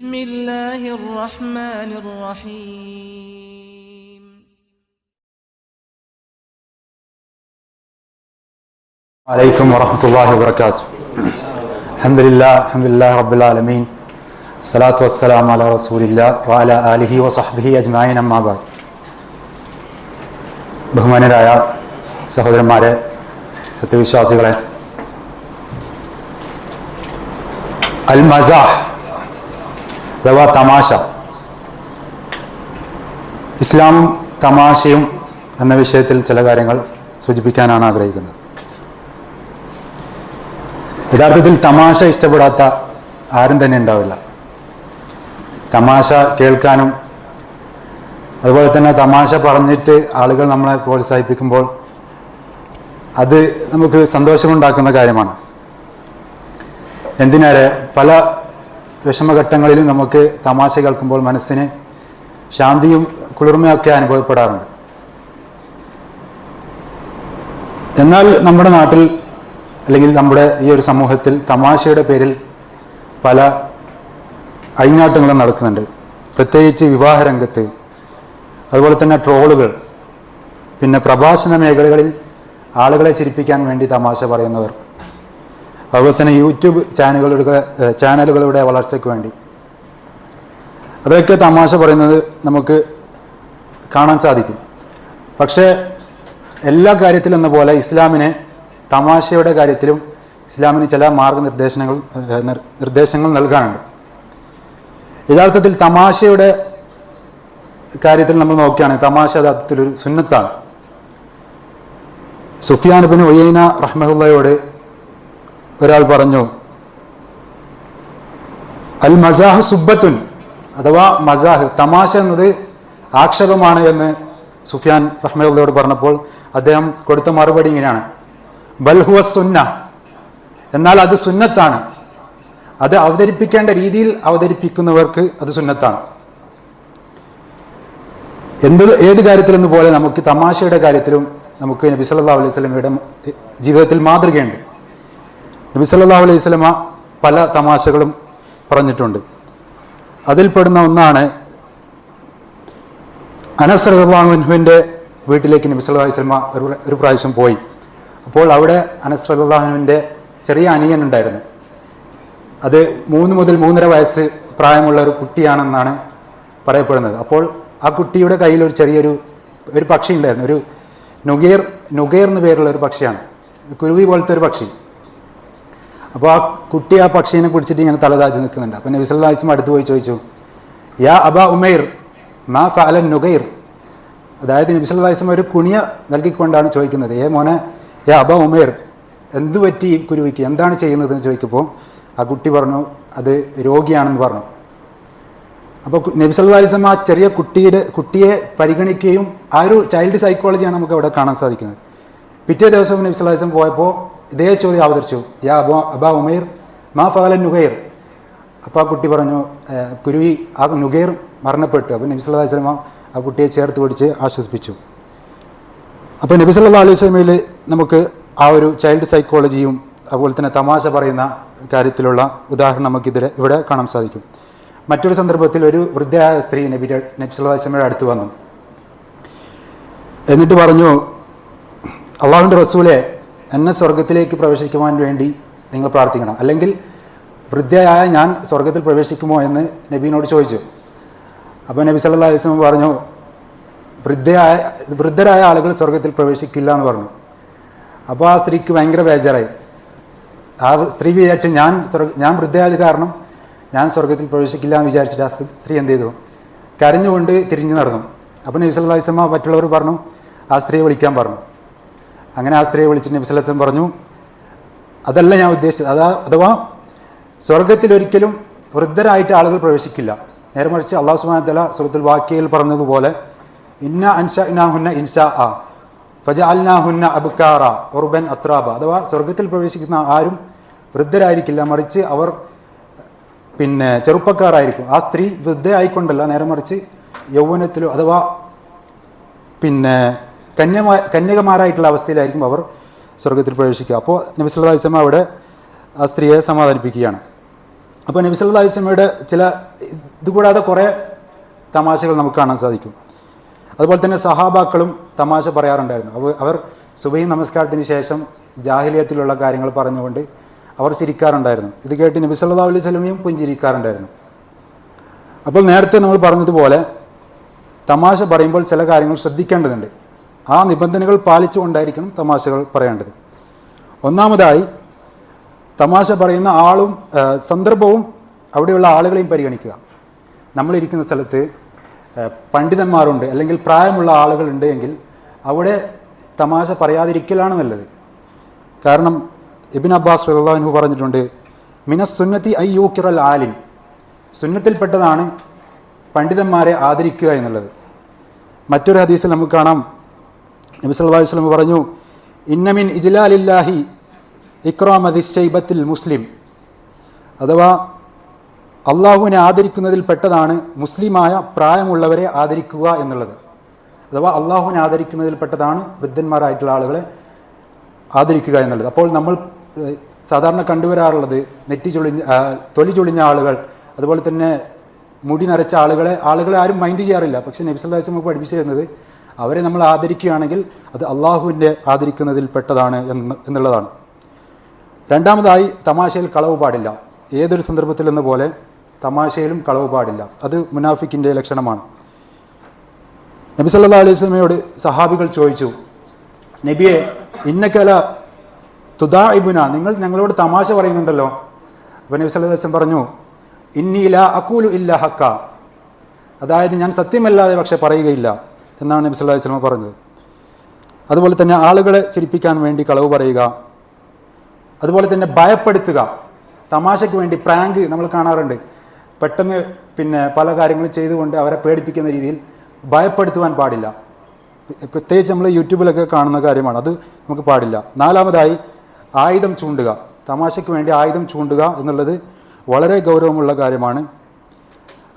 بسم الله الرحمن الرحيم عليكم ورحمة الله وبركاته الحمد لله الحمد لله رب العالمين الصلاة والسلام على رسول الله وعلى آله وصحبه أجمعين أما بعد ബഹുമാനരായ സഹോദരന്മാരെ സത്യവിശ്വാസികളെ അൽ മസാഹ് അഥവാ തമാശ. ഇസ്ലാം തമാശയും എന്ന വിഷയത്തിൽ ചില കാര്യങ്ങൾ സൂചിപ്പിക്കാനാണ് ആഗ്രഹിക്കുന്നത്. യഥാർത്ഥത്തിൽ തമാശ ഇഷ്ടപ്പെടാത്ത ആരും തന്നെ ഉണ്ടാവില്ല. തമാശ കേൾക്കാനും അതുപോലെ തന്നെ തമാശ പറഞ്ഞിട്ട് ആളുകൾ നമ്മളെ പ്രോത്സാഹിപ്പിക്കുമ്പോൾ അത് നമുക്ക് സന്തോഷമുണ്ടാക്കുന്ന കാര്യമാണ്. എന്തിനേറെ പല വിഷമഘട്ടങ്ങളിലും നമുക്ക് തമാശ കേൾക്കുമ്പോൾ മനസ്സിന് ശാന്തിയും കുളിർമയൊക്കെ അനുഭവപ്പെടാറുണ്ട്. എന്നാൽ നമ്മുടെ നാട്ടിൽ അല്ലെങ്കിൽ നമ്മുടെ ഈ ഒരു സമൂഹത്തിൽ തമാശയുടെ പേരിൽ പല അഴിഞ്ഞാട്ടങ്ങളും നടക്കുന്നുണ്ട്. പ്രത്യേകിച്ച് വിവാഹരംഗത്ത് അതുപോലെ തന്നെ ട്രോളുകൾ പിന്നെ പ്രഭാഷണ മേഖലകളിൽ ആളുകളെ ചിരിപ്പിക്കാൻ വേണ്ടി തമാശ പറയുന്നവർ. അതുപോലെ തന്നെ യൂട്യൂബ് ചാനലുകളുടെ ചാനലുകളുടെ വളർച്ചയ്ക്ക് വേണ്ടി. അതൊക്കെ തമാശ പറയുന്നത് നമുക്ക് കാണാൻ സാധിക്കും. പക്ഷേ എല്ലാ കാര്യത്തിലും എന്ന പോലെ ഇസ്ലാമിനെ തമാശയുടെ കാര്യത്തിലും ഇസ്ലാമിന് ചില മാർഗനിർദ്ദേശങ്ങൾ നിർദ്ദേശങ്ങൾ നൽകാനുണ്ട്. യഥാർത്ഥത്തിൽ തമാശയുടെ കാര്യത്തിൽ നമ്മൾ നോക്കുകയാണെങ്കിൽ തമാശ യഥാർത്ഥത്തിൽ ഒരു സുന്നത്താണ്. സുഫിയാൻ ബിൻ ഒയ്യന റഹ്മഹുള്ളയോട് ഒരാൾ പറഞ്ഞു അൽ മസാഹ് സുബത്തുൻ അഥവാ മസാഹ് തമാശ എന്നത് ആക്ഷേപമാണ് എന്ന് സുഫിയാൻ റഹ്മയോട് പറഞ്ഞപ്പോൾ അദ്ദേഹം കൊടുത്ത മറുപടി ഇങ്ങനെയാണ്. ബൽഹുവ സുന്ന എന്നാൽ അത് സുന്നത്താണ്. അത് അവതരിപ്പിക്കേണ്ട രീതിയിൽ അവതരിപ്പിക്കുന്നവർക്ക് അത് സുന്നത്താണ്. എന്ത് ഏത് കാര്യത്തിലെന്ന് പോലെ നമുക്ക് തമാശയുടെ കാര്യത്തിലും നമുക്ക് നബി സല്ലല്ലാഹു അലൈഹി സ്വലമയുടെ ജീവിതത്തിൽ മാതൃകയുണ്ട്. നബി സല്ലല്ലാഹു അലൈഹി സ്വലമ പല തമാശകളും പറഞ്ഞിട്ടുണ്ട്. അതിൽപ്പെടുന്ന ഒന്നാണ് അനസ് റഹ്ലാഹുവിന്റെ വീട്ടിലേക്ക് നബി സല്ലാ അലൈഹി സ്വലമ ഒരു ഒരു പ്രാവശ്യം പോയി. അപ്പോൾ അവിടെ അനസ് റഹ്ലാഹുവിന്റെ ചെറിയ അനിയൻ ഉണ്ടായിരുന്നു. അത് മൂന്ന് മുതൽ മൂന്നര വയസ്സ് പ്രായമുള്ള ഒരു കുട്ടിയാണെന്നാണ് പറയപ്പെടുന്നത്. അപ്പോൾ ആ കുട്ടിയുടെ കയ്യിൽ ഒരു ചെറിയൊരു ഒരു പക്ഷി ഉണ്ടായിരുന്നു. ഒരു നുഗേർ നുഗേർ എന്ന് പേരുള്ള ഒരു പക്ഷിയാണ്. കുരുവി പോലത്തെ ഒരു പക്ഷി. അപ്പോൾ ആ കുട്ടി ആ പക്ഷീനെ പിടിച്ചിട്ട് ഇങ്ങനെ തലതാഴ്ത്തി നിൽക്കുന്നുണ്ട്. അപ്പം നബി സല്ലല്ലാഹു അലൈഹി വസല്ലം അടുത്ത് പോയി ചോദിച്ചു യാ അബ ഉമൈർ മാ ഫാലൻ നുഗൈർ? അതായത് നബി സല്ലല്ലാഹു അലൈഹി വസല്ലം ഒരു കുണിയ നൽകിക്കൊണ്ടാണ് ചോദിക്കുന്നത്. ഏ മോനെ യാ അബ ഉമൈർ എന്ത് പറ്റി ഈ കുരുവിക്ക്? എന്താണ് ചെയ്യുന്നതെന്ന് ചോദിക്കുമ്പോൾ ആ കുട്ടി പറഞ്ഞു അത് രോഗിയാണെന്ന് പറഞ്ഞു. അപ്പോൾ നബിസ് നബി സല്ലല്ലാഹു അലൈഹി വസല്ലം ആ ചെറിയ കുട്ടിയുടെ കുട്ടിയെ പരിഗണിക്കുകയും ആ ഒരു ചൈൽഡ് സൈക്കോളജിയാണ് നമുക്ക് അവിടെ കാണാൻ സാധിക്കുന്നത്. പിറ്റേ ദിവസം നബി സല്ലല്ലാഹു അലൈഹി വസല്ലം പോയപ്പോൾ ഇതേ ചോദ്യം അവതരിച്ചു. യാ അബോ അബാ ഉമൈർ മാ ഫഅലൻ നുഗൈർ. അപ്പോൾ ആ കുട്ടി പറഞ്ഞു "ഏ, കുരുവി ആ നുഗൈർ മരണപ്പെട്ടു. അപ്പോൾ നബി അലൈഹി വസല്ലം ആ കുട്ടിയെ ചേർത്ത് പിടിച്ച് ആശ്വസിപ്പിച്ചു. അപ്പോൾ നബി സല്ലല്ലാഹു അലൈഹി സ്വലമയിൽ നമുക്ക് ആ ഒരു ചൈൽഡ് സൈക്കോളജിയും അതുപോലെ തന്നെ തമാശ പറയുന്ന കാര്യത്തിലുള്ള ഉദാഹരണം നമുക്കിതിൽ ഇവിടെ കാണാൻ സാധിക്കും. മറ്റൊരു സന്ദർഭത്തിൽ ഒരു വൃദ്ധയായ സ്ത്രീ നബി നബി സല്ലല്ലാഹു അലൈഹി വസല്ലമയുടെ അടുത്ത് വന്നു. എന്നിട്ട് പറഞ്ഞു അള്ളാഹുവിന്റെ റസൂലെ എന്നെ സ്വർഗത്തിലേക്ക് പ്രവേശിക്കുവാൻ വേണ്ടി നിങ്ങൾ പ്രാർത്ഥിക്കണം. അല്ലെങ്കിൽ വൃദ്ധയായ ഞാൻ സ്വർഗത്തിൽ പ്രവേശിക്കുമോ എന്ന് നബീനോട് ചോദിച്ചു. അപ്പോൾ നബി സല്ല വസല്ലം പറഞ്ഞു വൃദ്ധയായ വൃദ്ധരായ ആളുകൾ സ്വർഗത്തിൽ പ്രവേശിക്കില്ല എന്ന് പറഞ്ഞു. അപ്പോൾ ആ സ്ത്രീക്ക് ഭയങ്കര ബേജാറായി. ആ സ്ത്രീ വിചാരിച്ചു ഞാൻ സ്വർഗ ഞാൻ വൃദ്ധയായത് കാരണം ഞാൻ സ്വർഗത്തിൽ പ്രവേശിക്കില്ല എന്ന് വിചാരിച്ചിട്ട് ആ സ്ത്രീ എന്ത് ചെയ്തു? കരഞ്ഞുകൊണ്ട് തിരിഞ്ഞു നടന്നു. അപ്പോൾ നബി സല്ലല്ലാഹു അലൈഹി വസല്ലം മറ്റുള്ളവർ പറഞ്ഞു ആ സ്ത്രീയെ വിളിക്കാൻ പറഞ്ഞു. അങ്ങനെ ആ സ്ത്രീയെ വിളിച്ചിട്ട് നബി സല്ലല്ലാഹു അലൈഹി പറഞ്ഞു അതല്ല ഞാൻ ഉദ്ദേശിച്ചത്. അതാ അഥവാ സ്വർഗത്തിൽ ഒരിക്കലും വൃദ്ധരായിട്ട് ആളുകൾ പ്രവേശിക്കില്ല. നേരെ മറിച്ച് അള്ളാഹു സുബാന തല സുഹൃത്തുൽ വാക്കിയയിൽ പറഞ്ഞതുപോലെ ഇന്ന അൻഷ അൻഷഅനാഹുന്ന ഇൻഷ ആ ഫജഅൽനാഹുന്ന അബുക്കാറ ഉർബൻ അത്രാബ. അഥവാ സ്വർഗത്തിൽ പ്രവേശിക്കുന്ന ആരും വൃദ്ധരായിരിക്കില്ല. മറിച്ച് അവർ പിന്നെ ചെറുപ്പക്കാരായിരിക്കും. ആ സ്ത്രീ വൃദ്ധയായിക്കൊണ്ടല്ല. നേരെ മറിച്ച് യൗവനത്തിലോ അഥവാ പിന്നെ കന്യമാ കന്യകമാരായിട്ടുള്ള അവസ്ഥയിലായിരിക്കും അവർ സ്വർഗത്തിൽ പ്രവേശിക്കുക. അപ്പോൾ നബി ഇസ്ലമ അവിടെ ആ സ്ത്രീയെ സമാധാനിപ്പിക്കുകയാണ്. അപ്പോൾ നബി ഇസ്ലമയുടെ ചില ഇതുകൂടാതെ കുറേ തമാശകൾ നമുക്ക് കാണാൻ സാധിക്കും. അതുപോലെ തന്നെ സഹാബാക്കളും തമാശ പറയാറുണ്ടായിരുന്നു. അവർ അവർ സുബൈ നമസ്കാരത്തിന് ശേഷം ജാഹിലിയത്തിലുള്ള കാര്യങ്ങൾ പറഞ്ഞുകൊണ്ട് അവർ ചിരിക്കാറുണ്ടായിരുന്നു. ഇത് കേട്ട് നബി സല്ലല്ലാഹു അലൈഹി സ്വലമിയും പുഞ്ചിരിക്കാറുണ്ടായിരുന്നു. അപ്പോൾ നേരത്തെ നമ്മൾ പറഞ്ഞതുപോലെ തമാശ പറയുമ്പോൾ ചില കാര്യങ്ങൾ ശ്രദ്ധിക്കേണ്ടതുണ്ട്. ആ നിബന്ധനകൾ പാലിച്ചുകൊണ്ടായിരിക്കണം തമാശകൾ പറയേണ്ടത്. ഒന്നാമതായി തമാശ പറയുന്ന ആളും സന്ദർഭവും അവിടെയുള്ള ആളുകളെയും പരിഗണിക്കുക. നമ്മളിരിക്കുന്ന സ്ഥലത്ത് പണ്ഡിതന്മാരുണ്ട് അല്ലെങ്കിൽ പ്രായമുള്ള ആളുകളുണ്ട് എങ്കിൽ അവിടെ തമാശ പറയാതിരിക്കലാണ് നല്ലത്. കാരണം ഇബിൻ അബ്ബാസ് റഹ്ലാൻഹു പറഞ്ഞിട്ടുണ്ട് മിനസ് സുന്നത്തി ഐ യൂക്കിറൽ ആലിൻ. സുന്നത്തിൽപ്പെട്ടതാണ് പണ്ഡിതന്മാരെ ആദരിക്കുക എന്നുള്ളത്. മറ്റൊരു ഹദീസിൽ നമുക്ക് കാണാം നബി സല്ലല്ലാഹു അലൈഹി വസല്ലം പറഞ്ഞു ഇന്നമിൻ ഇജ്ലാലില്ലാഹി ഇക്രാമതി ശൈബത്തിൽ മുസ്ലിം. അഥവാ അള്ളാഹുവിനെ ആദരിക്കുന്നതിൽ പെട്ടതാണ് മുസ്ലിമായ പ്രായമുള്ളവരെ ആദരിക്കുക എന്നുള്ളത്. അഥവാ അള്ളാഹുവിനെ ആദരിക്കുന്നതിൽ പെട്ടതാണ് വൃദ്ധന്മാരായിട്ടുള്ള ആളുകളെ ആദരിക്കുക എന്നുള്ളത്. അപ്പോൾ നമ്മൾ സാധാരണ കണ്ടുവരാറുള്ളത് നെറ്റി ചൊളിഞ്ഞ തൊലി ചൊളിഞ്ഞ ആളുകൾ അതുപോലെ തന്നെ മുടി നരച്ച ആളുകളെ ആളുകളെ ആരും മൈൻഡ് ചെയ്യാറില്ല. പക്ഷേ നബിസല്ലാസ് നമുക്ക് പഠിപ്പിച്ചു തരുന്നത് അവരെ നമ്മൾ ആദരിക്കുകയാണെങ്കിൽ അത് അള്ളാഹുവിന്റെ ആദരിക്കുന്നതിൽ പെട്ടതാണ് എന്ന് എന്നുള്ളതാണ്. രണ്ടാമതായി തമാശയിൽ കളവ് പാടില്ല. ഏതൊരു സന്ദർഭത്തിൽ എന്ന പോലെ തമാശയിലും കളവ് പാടില്ല. അത് മുനാഫിക്കിന്റെ ലക്ഷണമാണ്. നബി സല്ലാ അലൈഹി സ്വലമയോട് സഹാബികൾ ചോദിച്ചു നബിയെ ഇന്നക്കല തുദാഇബുന? നിങ്ങൾ ഞങ്ങളോട് തമാശ പറയുന്നുണ്ടല്ലോ. അപ്പോൾ നബി സല്ലല്ലാഹു വസ്ലം പറഞ്ഞു പറഞ്ഞു ഇല അക്കൂലു ഇല്ല ഹക്ക അതായത് ഞാൻ സത്യമല്ലാതെ പക്ഷെ പറയുകയില്ല. എന്നാണ് നബി അലൈഹി വസല്ലം പറഞ്ഞത്. അതുപോലെ തന്നെ ആളുകളെ ചിരിപ്പിക്കാൻ വേണ്ടി കളവ് പറയുക. അതുപോലെ തന്നെ ഭയപ്പെടുത്തുക. തമാശയ്ക്ക് വേണ്ടി പ്രാങ്ക് നമ്മൾ കാണാറുണ്ട്. പെട്ടെന്ന് പിന്നെ പല കാര്യങ്ങളും ചെയ്തുകൊണ്ട് അവരെ പേടിപ്പിക്കുന്ന രീതിയിൽ ഭയപ്പെടുത്തുവാൻ പാടില്ല. പ്രത്യേകിച്ച് നമ്മൾ യൂട്യൂബിലൊക്കെ കാണുന്ന കാര്യമാണ്. അത് നമുക്ക് പാടില്ല. നാലാമതായി ആയുധം ചൂണ്ടുക. തമാശയ്ക്ക് വേണ്ടി ആയുധം ചൂണ്ടുക എന്നുള്ളത് വളരെ ഗൗരവമുള്ള കാര്യമാണ്.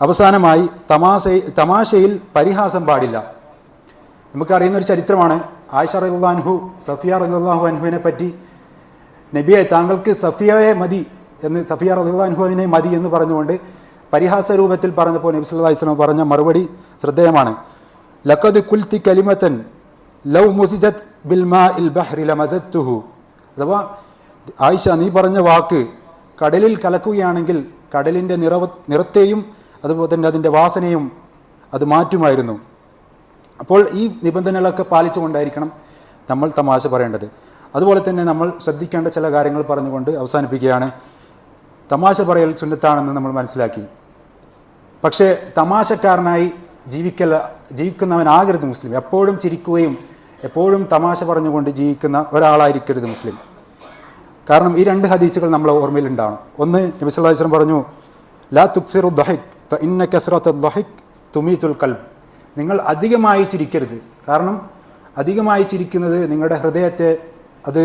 അവസാനമായി തമാശ തമാശയിൽ പരിഹാസം പാടില്ല. നമുക്കറിയുന്ന ഒരു ചരിത്രമാണ്. ആയിഷ റഹ്ലാൻഹു സഫിയ റഹുല്ലാഹു അൻഹുവിനെ പറ്റി. നബിയെ താങ്കൾക്ക് സഫിയയെ മതി എന്ന് സഫിയ റഹുല്ലാൻഹുവിനെ മതി എന്ന് പറഞ്ഞുകൊണ്ട് പരിഹാസ രൂപത്തിൽ പറഞ്ഞപ്പോൾ നബി സല്ലല്ലാഹു അലൈഹി പറഞ്ഞ മറുപടി ശ്രദ്ധേയമാണ്. ലഖദ് കുൽത്തി കലിമത്തൻ ലൗ മുസിജത് ബിൽ മാ ഇൽ ബഹ്രി ലമസത്തുഹു. അഥവാ ആയിഷ നീ പറഞ്ഞ വാക്ക് കടലിൽ കലക്കുകയാണെങ്കിൽ കടലിന്റെ നിറവ നിറത്തെയും അതുപോലെ തന്നെ അതിന്റെ വാസനയും അത് മാറ്റുമായിരുന്നു. അപ്പോൾ ഈ നിബന്ധനകളൊക്കെ പാലിച്ചുകൊണ്ടായിരിക്കണം നമ്മൾ തമാശ പറയേണ്ടത്. അതുപോലെ തന്നെ നമ്മൾ ശ്രദ്ധിക്കേണ്ട ചില കാര്യങ്ങൾ പറഞ്ഞുകൊണ്ട് അവസാനിപ്പിക്കുകയാണ്. തമാശ പറയൽ സുന്നത്താണെന്ന് നമ്മൾ മനസ്സിലാക്കി. പക്ഷേ തമാശക്കാരനായി ജീവിക്കൽ ജീവിക്കുന്നവനാകരുത് മുസ്ലിം. എപ്പോഴും ചിരിക്കുകയും എപ്പോഴും തമാശ പറഞ്ഞുകൊണ്ട് ജീവിക്കുന്ന ഒരാളായിരിക്കരുത് മുസ്ലിം. കാരണം ഈ രണ്ട് ഹദീസുകൾ നമ്മളെ ഓർമ്മയിലുണ്ടാവണം ഒന്ന് നബി സല്ലല്ലാഹു അലൈഹി വസല്ലം പറഞ്ഞു ലാ തുക്സിറു ദഹിക് ഫ ഇന്ന കസ്രത്ത് ദഹിക് തുമീത്തുൽ കൽബ് നിങ്ങൾ അധികമായി ചിരിക്കരുത്. കാരണം അധികമായി ചിരിക്കുന്നത് നിങ്ങളുടെ ഹൃദയത്തെ അത്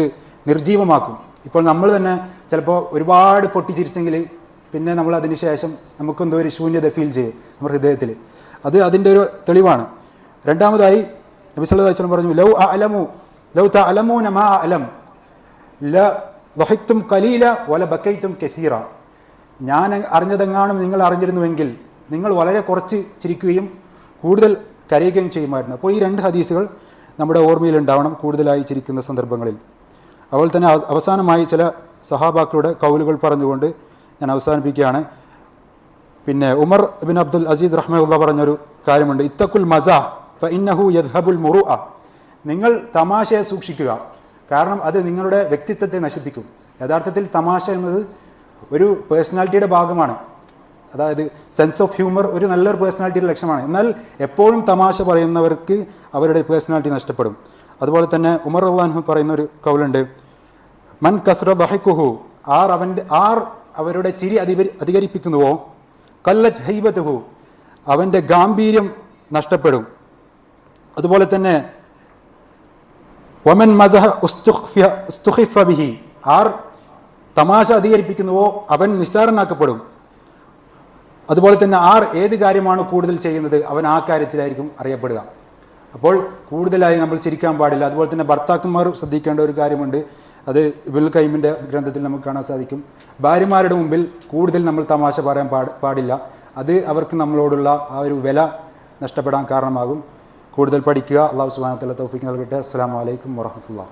നിർജീവമാക്കും ഇപ്പോൾ നമ്മൾ തന്നെ ചിലപ്പോൾ ഒരുപാട് പൊട്ടിച്ചിരിച്ചെങ്കിൽ പിന്നെ നമ്മൾ അതിന് ശേഷം നമുക്കെന്തോ ഒരു ശൂന്യത ഫീൽ ചെയ്യും നമ്മുടെ ഹൃദയത്തിൽ അത് അതിന്റെ ഒരു തെളിവാണ്. രണ്ടാമതായി നബി സല്ലല്ലാഹു അലൈഹി വസല്ലം പറഞ്ഞു ലൗ അലമു ലൗ ത അലമോ നമാ അലം ല വഹിത്തും കലീല വല ബക്കൈത്തും കെസീറ. ഞാൻ അറിഞ്ഞതെങ്ങാനും നിങ്ങൾ അറിഞ്ഞിരുന്നുവെങ്കിൽ നിങ്ങൾ വളരെ കുറച്ച് ചിരിക്കുകയും കൂടുതൽ കരയുകയും ചെയ്യുമായിരുന്നു. അപ്പോൾ ഈ രണ്ട് ഹദീസുകൾ നമ്മുടെ ഓർമ്മയിലുണ്ടാവണം കൂടുതലായി ചിരിക്കുന്ന സന്ദർഭങ്ങളിൽ. അതുപോലെ തന്നെ അവസാനമായി ചില സഹാബാക്കളുടെ കൗലുകൾ പറഞ്ഞുകൊണ്ട് ഞാൻ അവസാനിപ്പിക്കുകയാണ്. പിന്നെ ഉമർ ബിൻ അബ്ദുൽ അസീസ് റഹ്മുള്ള പറഞ്ഞൊരു കാര്യമുണ്ട്. ഇത്തക്കുൽ മസ ഫ ഇന്നഹു യദ്ഹബുൽ മുറു നിങ്ങൾ തമാശയെ സൂക്ഷിക്കുക. കാരണം അത് നിങ്ങളുടെ വ്യക്തിത്വത്തെ നശിപ്പിക്കും. യഥാർത്ഥത്തിൽ തമാശ എന്നത് ഒരു പേഴ്സണാലിറ്റിയുടെ ഭാഗമാണ്. അതായത് സെൻസ് ഓഫ് ഹ്യൂമർ ഒരു നല്ലൊരു പേഴ്സണാലിറ്റിയുടെ ലക്ഷണമാണ്. എന്നാൽ എപ്പോഴും തമാശ പറയുന്നവർക്ക് അവരുടെ പേഴ്സണാലിറ്റി നഷ്ടപ്പെടും. അതുപോലെ തന്നെ ഉമർ അള്ളാഹു പറയുന്ന ഒരു കൗലുണ്ട് മൻ കസ്ര ദഹിക്കുഹു ആർ അവന്റെ ആർ അവരുടെ ചിരി അധിപരി അധികരിപ്പിക്കുന്നുവോ? കല്ലജ് ഹൈബത്തുഹു അവന്റെ ഗാംഭീര്യം നഷ്ടപ്പെടും. അതുപോലെ തന്നെ ഒമൻ മസഹ ഉസ്തുഖ്ഫിയ ഉസ്തുഖിഫ ബിഹി ആർ തമാശ അധികരിപ്പിക്കുന്നുവോ? അവൻ നിസ്സാരനാക്കപ്പെടും. അതുപോലെ തന്നെ ആർ ഏത് കാര്യമാണ് കൂടുതൽ ചെയ്യുന്നത് അവൻ ആ കാര്യത്തിലായിരിക്കും അറിയപ്പെടുക. അപ്പോൾ കൂടുതലായി നമ്മൾ ചിരിക്കാൻ പാടില്ല. അതുപോലെ തന്നെ ഭർത്താക്കന്മാർ ശ്രദ്ധിക്കേണ്ട ഒരു കാര്യമുണ്ട്. അത് ഇബുൽ കൈമിന്റെ ഗ്രന്ഥത്തിൽ നമുക്ക് കാണാൻ സാധിക്കും. ഭാര്യമാരുടെ മുമ്പിൽ കൂടുതൽ നമ്മൾ തമാശ പറയാൻ പാട് പാടില്ല. അത് അവർക്ക് നമ്മളോടുള്ള ആ ഒരു വില നഷ്ടപ്പെടാൻ കാരണമാകും. കൂടുതൽ പഠിക്കുക. അള്ളാഹു സുബാനത്തല്ല തൗഫിക്ക് നൽകട്ടെ. അസ്സാം വലൈക്കും വറഹമത്തുള്ള